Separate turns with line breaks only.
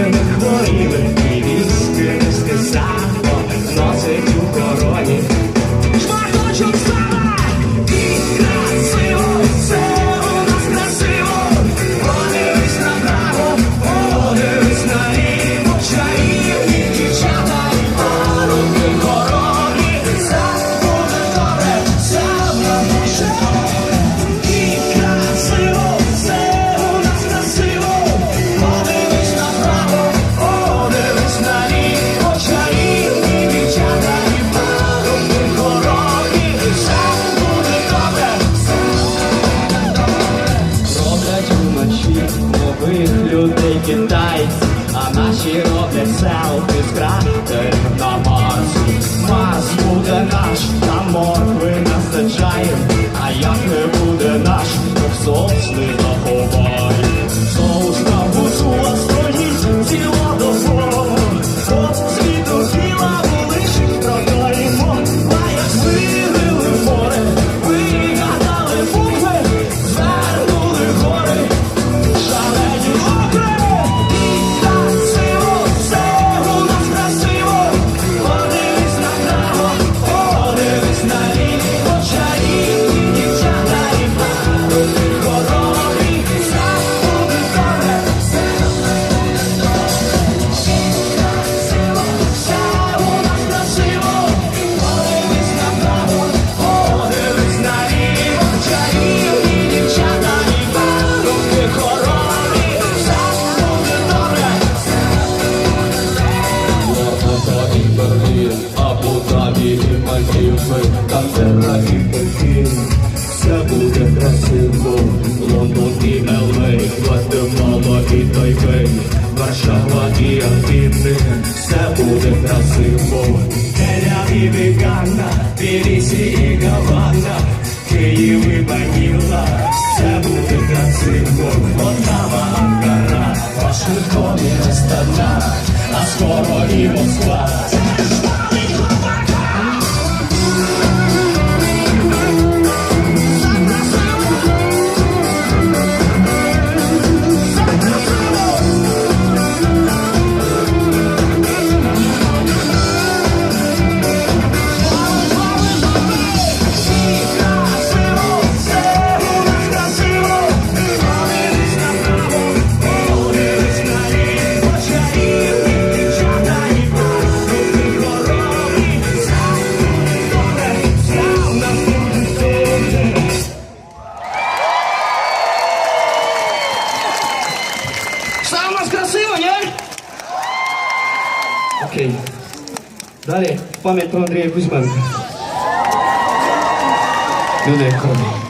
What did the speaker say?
我以。为 장르 Львов, Тель-Авів і Ганна, Білісі і Гавана, Київ і Баніла, все буде красиво, Полтава, Анкара, а скоро і Москва. Далее, в память Андрея Кузьменко. Людей крові.